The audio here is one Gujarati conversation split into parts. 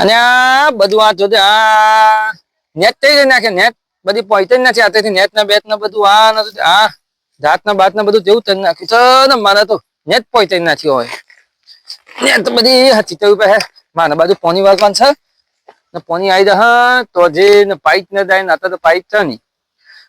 અને આ બધું આ જોજે, આ નેટ થઈ નાખે? નેટ બધી પહોંચી જ નથી આથી નેટ ના બેટ ને બધું, આ ને આ જાત ના બાત ને બધું જેવું થઈ નાખ્યું છે, ને મારે તો નેટ પહોંચી નથી હોય. નેટ બધી હતી તો હે. મારા બાજુ પોની વાગવાનું છે. ને પોની આવી જાય તો જે ને પાઇપ ને જાય ને તો પાઇપ છે નહીં.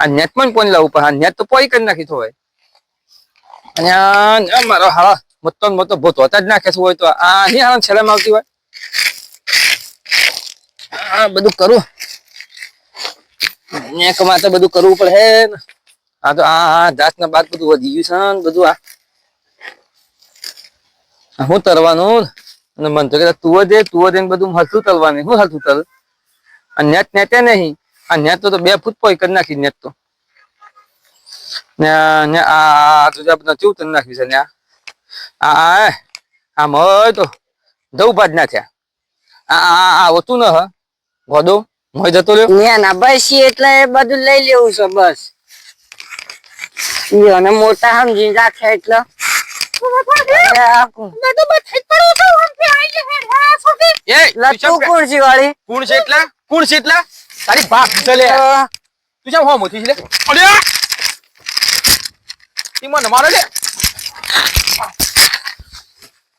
આ નેટ પણ પોની લાવવું પડે નેટ તો પોઈ કરી નાખી હોય. અને મારો હા મોટો મોટો ભૂત હોતા જ નાખે છે, હોય તો આ નહીં હારા છેલ્લામાં આવતી હોય. આ બધું કરું ને કમાતે બધું કરવું પડે આ તો આ હા જાત ના બાદ બધું વધી ગયું છે બધું આ હું તરવાનું અને મન તો કે તું દે તું દે બધું હલતું તરવાની હું હલતું તર આ નેટ નેટે નહીં આ નેટ તો બે ફૂટ પોઈ કરી નાખી નેટ તો ને ને આ તો બધા ચેવું તરી નાખ્યું છે ને આ આ આમ હોય તો દઉં બાદ ના થયા આ આ આ હોતું ન હ ગોદો? મોય જતો રહ્યો? ન્યા ના બસ ઈ એટલે એ બધું લઈ લેવું છે બસ. ઈ અને મોટા સમજી રાખે એટલે. મને મારે લે?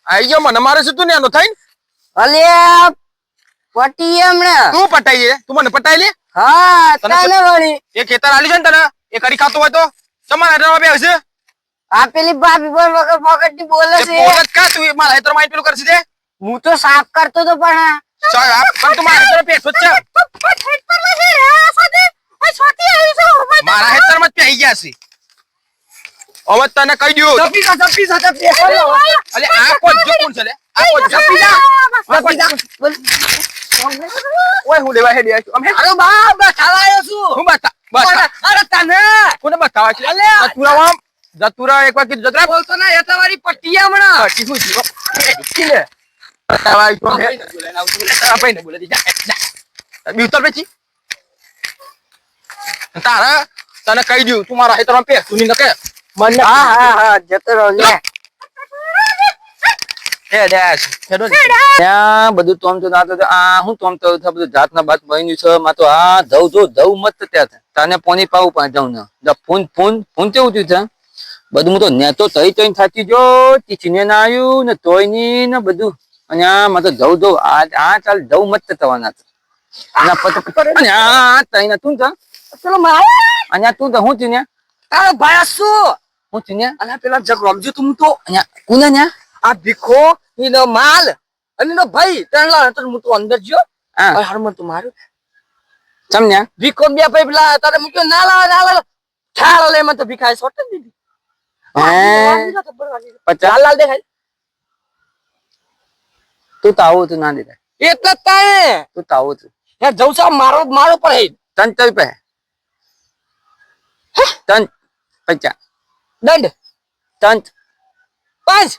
આઈ ગયો મને મારે છે તું ને એનો થાય અલ્યા પટી હમણાં. તું પટાઈ છે? તું મને પટાઈ લે? હા તને વળી એ ખેતર આલી છે ને તને? એ કરી ખાતો હોય તો? તમારા હેઠળ બે હશે આ પેલી ભાભી પર વગર ફોકટની બોલે છે. બોલત કા તું? મારા હેતરમાં પેલું કરશે હું તો સાફ કરતો તો પણ ચાલ આ પણ તું મારા હેઠળ પેસો છે. મારા હેતરમાં પેઈ ગયા છે. હવે તને કહી દઉં. તપી જા તપી જા તપી અલે આ કોણ જો કોણ છે ઓય હું લેવા હેડી. આમ હે અરે બા બા ખાવા આવ્યો છું હું બતા બસ અરે તને કોને બતાવા છે અલે! જતુરા જતુરા એક વાર જતુરા બોલતો ના એ તમારી પટ્ટી હમણાં પટી હું જીવો કિલે બતાવા આવ્યો છું. ને બોલે જા જા બી ઉતર પછી તારા તને કહી દઉં તું મારા હેતરમાં પે તું ની નકે મને હા હા હા, જતો રહો હેડો ત્યાં બધું તોમ તો નાતો તો આ હું તોમ તો બધું જાતના બાત બન્યું છે? માં તો આ ધવ જો ધવ મત ત્યાં તને પોની પાવું પણ જાઉં ને જા ફૂન ફૂન ફૂન કેવું થયું છે? બધું હું તો નેતો તઈ તઈ થાતી જો તીચીને ના આવ્યું ને તોયની ને બધું. અને આ માં તો ધવ ધવ આ આ ચાલ ધવ મત થવાના છે. અને અને આ તઈ ના તું તા ચલો અને આ તું તો હું છું ને તારો ભાઈ શું? હું થયું ને અલા પેલા જગ રમજો તું તો અહીંયા કોને ન્યા? આ ભીખો એનો માલ અને એનો ભાઈ ત્રણ લાખ તો હું તો અંદર ગયો હા. હરમન તું મારું. સમજ્યા ભીખો બે ભાઈ પેલા તારે મૂક્યો ના લાવ ના લાવ. ઠાળ લે મને તો ભીખાય સોટ દીધી. હે? પચાસ? લાલ દેખાય. તું તો આવું તું ના દીધા એટલે તાણે. તું તો આવું તું યાર જવું છે મારો મારો પર હે. તન તઈ પે? તન પચા દંડ. તન. પાંચ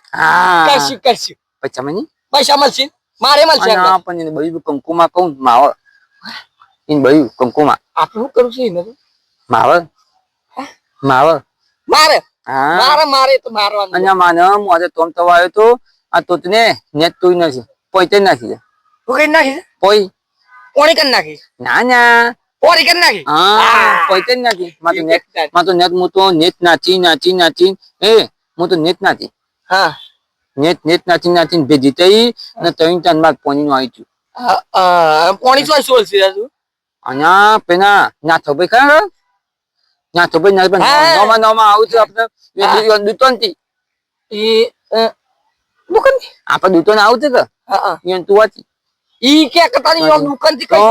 કરશું કરશું. પૈસા મની પૈસા મળશે મારે મળશે પણ એને બયું કંકુમાં કહું માવ. એને બયું કંકુમાં. આપણે શું કરું છું એને તો? માવ? માવ? મારે? મારે મારે તો મારવાનું. અને માને મોજે તોમ તો આવ્યો તો આ તો તને નેટ તું નથી પોઈતે નાખી તું હું કઈ નાખી પોઈ. કોણી કરી નાખી ના ના. કોરી કરી નાખી? હા પોઈતે નાખી. માં તો નેટમાં તો નેટ હું તો નેટ નાચી નાચી નાચી એ હું તો નેટ નાચી હા. નેટ નેટ નાચી નાચીને ભેજી તઈ અને ત્રણ ચાર માર્ક પોની નું આવી આ, કોણી શું સોળ છે અહીંયા પેલા નાથો ભાઈ ખરા નાથો ભાઈ ના હા. નોમાં નોમાં આવું છે આપણે. દુતોનથી એ દુકાન આપણે દુતોન આવું છે કે? હા તું હતી ઈ કે કતાની યો દુકાનથી કઈ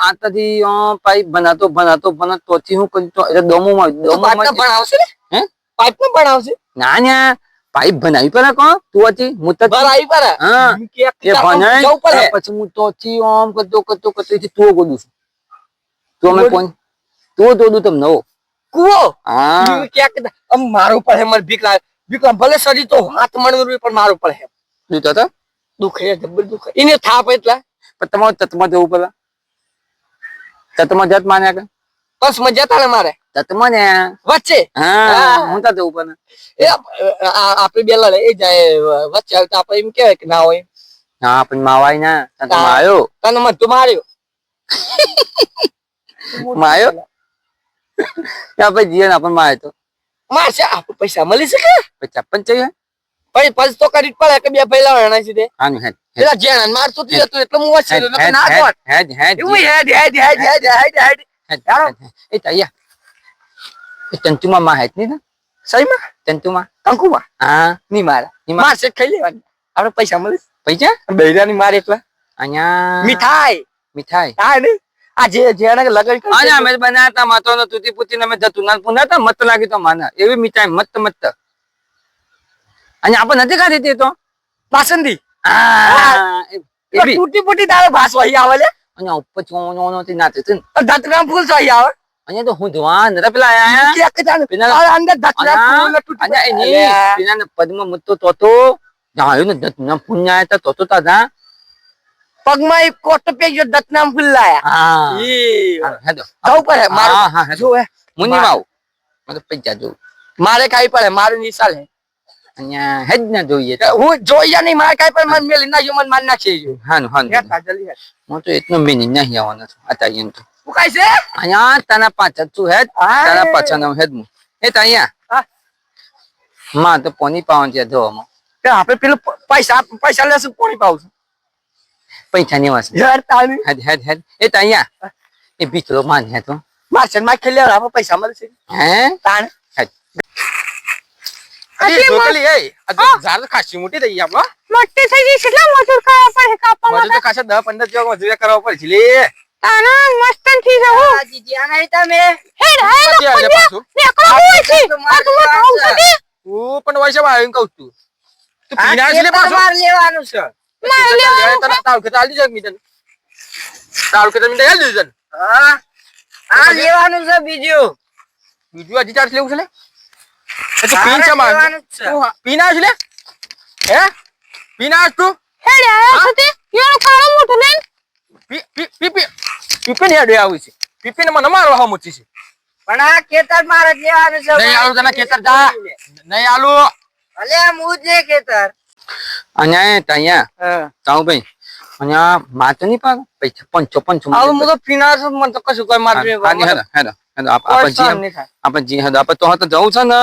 આતાથી પાઇપ બનાતો બનાતો બનાતો તોથી હું કરી તો એટલે ડોમોમાં પાઇપ ને ડોમોમાં ભણાવશે ને? હે? પાઇપ ને ભણાવશે ના ના. પાઇપ બનાવી પડે કો તું હતી? હું તો ભરાઈ પડે હા? કે એ જવું પડે. પછી હું તો થી ઓમ કરતો કરતો કરતો થી તું ગોદું છું. તું અમે કોણ તું તો દઉં તમને હો કુવો? હા. ઈ કે કે આમ મારું પડે મને બીક લાગે બીક લાગે ભલે શરીર તો હાથ મણવું પણ મારું પડે દૂધ તો દુખે જબર દુખે એને થાપ એટલા. પણ તમારે તત્માં જવું પેલા તત્માં જત માન્યા કે બસ મજા તાણે મારે. તત્મ તો ઉપર એ પૈસા મળી શકે? પછી પછી તો કરી પડે કે બે પહેલા એના સીધે. આનું હેડ પેલા મારતો એટલે હું વચ્ચે ના તંતુમાં માં હેડ નહીં ને? સહીમાં તંતુમાં. કંકુમાં? હા નહીં મારા. ની માર. જ ખાઈ લેવાની. આપણે પૈસા મળે. પૈસા? બૈરાની મારે એટલે. અહીંયા મીઠાઈ. મીઠાઈ. હા ને આ જે જેણે લગન કર્યું અમે બનાવતા માતો ને તુતી પુતી ને અમે જતું ના પુનાતા મત લાગી તો માના. એવી મીઠાઈ મત મત. અને આપણે નથી ખાધી તે તો? પાસંદી આ, એ એ બી તૂટી ફૂટી તારો ભાસ વહી આવે અને ઉપર ચોનો થી નાતે છે ને. ધતરામ ફૂલ સહી આવે. અહીંયા તો હું જોવા નતા પેલા આયા કે પેલા- અંદર એની પેલા ને પદ્મ તો તો. જાયું ને દત ના તો તો તા જા પગમાં એક કોટ દતનામ ફૂલ લાયા હા. ઈ. હેડો. હા મારું હા જો હે. મુની માં આવું. મને પૈસા જોઉં મારે કાઈ પડે મારું નિશાલ હે. અહીંયા હેજ ના જોઈએ હું જોઈ નહીં મારે કાઈ પડે મન મેલી નાખ્યો મને માર નાખી જો જલ્દી હેઠ. હું તો એટલો મિનિંગ નહીં આવવાનો છું એમ તો. હું ખાઈ છે? અહીંયા તારા પાછળ તું હેડ હા. તારા પાછળ હું એ તો અહીંયા. માં તો પોની પાવન છે ધોવામાં કે આપણે પેલું પૈસા પૈસા લેશું કોની પાઉં પૈસા ની વાસ યાર તારી. હેડ હેડ હેડ. એ તો અહીંયા. એ બીચરો માન હે તો. મારશે માં ખેલ્યા આપણે પૈસા મળશે. હે? તાણ. હેડ. અરે ઢોકલી એ ઝાડ ખાસી મોટી થઈ આપણો મોટી થઈ ગઈ કેટલા મજૂર કરવા પડે કાપવા મજૂર તો ખાસા દસ પંદર જેવા મજૂરી કરવા પડે છે લે. તાના મસ્તથી જવું જીજી આના તમે હેડ હેડ આલે પાછું? નેકળો હોય છે મારે આ હું ખાઉં છે. છું હું પણ વૈસે આવીને કહું છું. તું પીના છે પાછો. લેવાનું છે. મારે લેવાનું છે. તાવ કે તાલી જગ મીટન તાવ કે તમે દે દીધન હા. આ લેવાનું છે બીજું. બીજું હજી ચાર્જ લેવું છે ને એ તો પીન છે માર. પીના છે. લે? હે? પીના તું? હેડ આયા છે? યાર કાળો મોટો લેન પી પી પી. પી પીપીન હેડે આવી છે. પીપીન મને મારવા હા મૂકી છે. પણ આ ખેતર મારે જ લેવાનું છે નહીં આલું તને ખેતર જા. નહીં આલું. અલે આ હું જ લે ખેતર. અહીંયા એ તો અહીંયા. હા. ચાઉ ભાઈ. અહીંયા માં તો નહીં પાક પૈસા પંચો પંચો આવું હું તો પીના છું મને તો કશું કઈ મારતું નહીં. હેડો હેડો હેડો હેડો આપ- કોઈ આપણે સહન જી નહીં થાય. આપણે જી હેડો આપણે તો હા તો જવું છે ને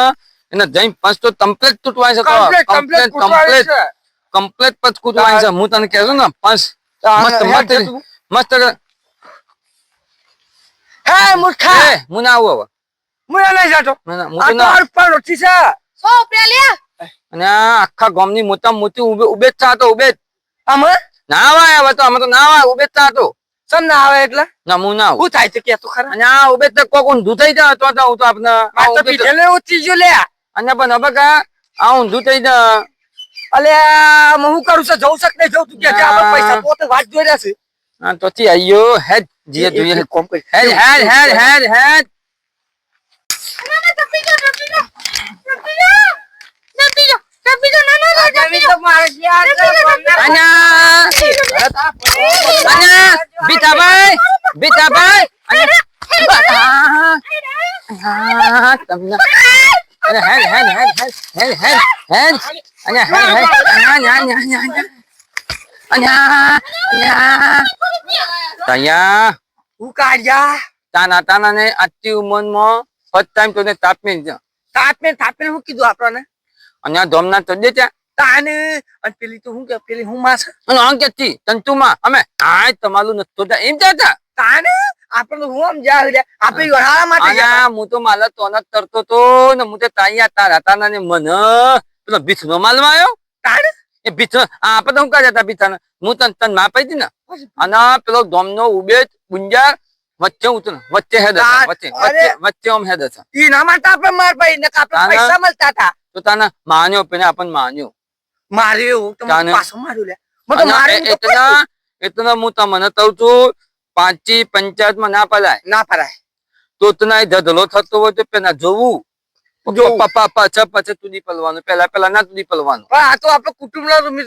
એને જઈને પંચ તો કમ્પ્લેટ તૂટવાય છે Complete, complete કમ્પ્લેટ કૂટવાની કમ્પ્લેટ છે. કમ્પ્લેટ પચ કૂટવાય છે. હું તને કહેશું ને પંચ. આ મસ્ત હેડ મસ્ત જતું. મસ્ત હે મૂર્ખા! એ હું ના આવું હવે. હું એ જાતો. ના, ના, હું આ તો ના પર ઉઠી છે. સો રૂપિયા લે. અને આ આખા ગામની મોટા મોટી ઉભે ઉભે થાતો ઉભે આમ ના આવાય હવે તો અમે તો ના આવે ઉભે જ થતો. સમ ના આવે એટલે? ના હું ના હું થાય છે કે તો ખરા? અને આ ઉભે જ તો કોક ઊંધું થઈ જાય તો તો હું તો આપને આ તો પીઠેલે ઉઠી જો લે. અને પણ હવે કા આ ઊંધું થઈ જાય. અલે હું કરું છું જઉં શક નહીં જઉં તું કે આપણે પૈસા પોતે વાત જોઈ રહ્યા છે. હા તો થી આયો હેડ જીએ જોઈએ હેડ કોમ કરી હેડ હેડ હેડ હેડ હેડ ના ટપી જો ટપી જો ટપી જો ટપી જો ટપી અન્યા તયા હું કાઢ્યા તાના તાના ને આટલી ઉંમરમાં ફર્સ્ટ ટાઈમ તને તાપ મેં તાપને તાપને હું કીધું આપણને? આ ધોમના દે ત્યાં. તાને. અને પેલી તો હું કે? પેલી હું માં છે? અને આમ કેતી તંતુમાં અમે આ તમારું નતો એમ કહેતા. તાને? આપણે તો હું આમ જા આપણે વહાળા માટે ગયા હું તો માલા તો ન તરતો તો ને હું તો તાયા તારા તાના ને મન પેલો બીછનો માલમાં આવ્યો. તાને? એ બીછ આપણે તો હું કર્યા હતા બીછાને હું તન તનમાં આપી ને અને પેલો ધોમનો ઉબે ગુંજાર વચ્ચે ઉતર વચ્ચે હેદ વચ્ચે વચ્ચે ઓમ હેદ હતા ઈ ના માટે આપણે માર ભાઈ ને આપણે પૈસા મળતા હતા તો તને માન્યો પેને આપણને માન્યો. મારે એવું તો પાછો માર્યો લે. મને તો મારે એટલા એટલા હું તમને તવ છું પાંચી પંચાયતમાં ના પડાય. ના પડાય. તો તને ધધલો થતો હોય તો પેલા જોવું. પપ્પા પાછા પાછા તુદી પલવાનું. પેલા પેલા ના તુદી પલવાનું. આ તો આપણે કુટુંબ ના રૂમ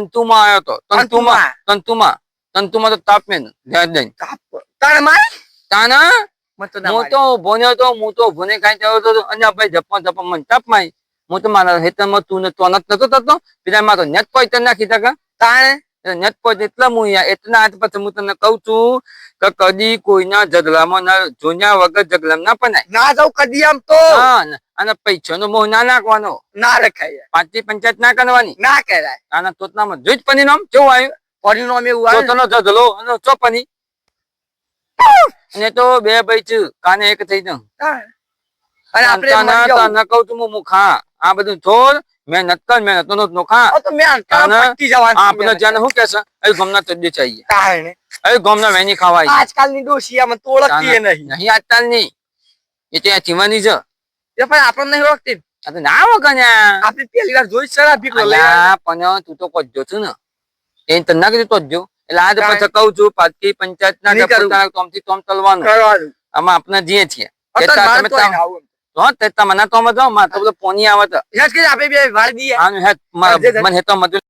તુતુમ આવ્યો તો. તંતુમાં તંતુમાં. તંતુમાં. તો તાપ મેં ધ્યાન દઈ તાના હું તો ભોન્યો તો હું તો ઊભો કઈ કાંઈ થયો હતો અને ભાઈ જપવા જપવા મને તાપમાં હું તો મારા હેતરમાં તું ને તો નતો થતો. પેલા મારો નેટ તને નાખી તકા તાણે? પોઈન્ટ એટલા હું એટલા હાથ પછી હું તને કઉ છું કે કદી કોઈના જગલામાં ના જોન્યા વગર જગલામ ના પનાય. ના જાવ કદી આમ તો. અને પૈસાનો મોહ ના નાખવાનો. ના રખાય. પાંચથી પંચાયત ના કરવાની. ના કરાય. આના તોતનામાં જોઈ જ પની નામ કેવું આવ્યું? પરિણામ એવું આવ્યું. તોતનો જગલો અને ચોપની અને તો બે ભાઈ છે કાને એક થઈ જાઉં. અને આપણે તને કહું છું હું મુખા આ બધું છોડ. મહેનત કર મહેનત નો ખા તો મેં પટી જવાનું આપણે. જ્યાં શું કહેશે એ ગમના ચડ્ડી ચાહીએ તાણે. એ ગમના વેની ખવાય. આજકાલની ડોશી આમાં તો ઓળખતી નહીં. નહીં આજકાલની એ ત્યાં જીવાની જ એ પણ આપણને નહીં ઓળખતી. આ તો ના વગન્યા આપણે પહેલી વાર જોઈ સરા ભીખો આવ્યા. પણ તું તો કોજો છું ને. એ તને ના કીધું તો જ એટલે આજ કાંઈ. પછી કહું છું પાછી પંચાયત ના તોમથી તોમ તલવાનું. આમાં આપણે જીએ છીએ. તમે તમને તો મત મારે તો પોની આવત તો. કે આપે બે વાળ દીએ આનું હેત મને હેતો મજૂર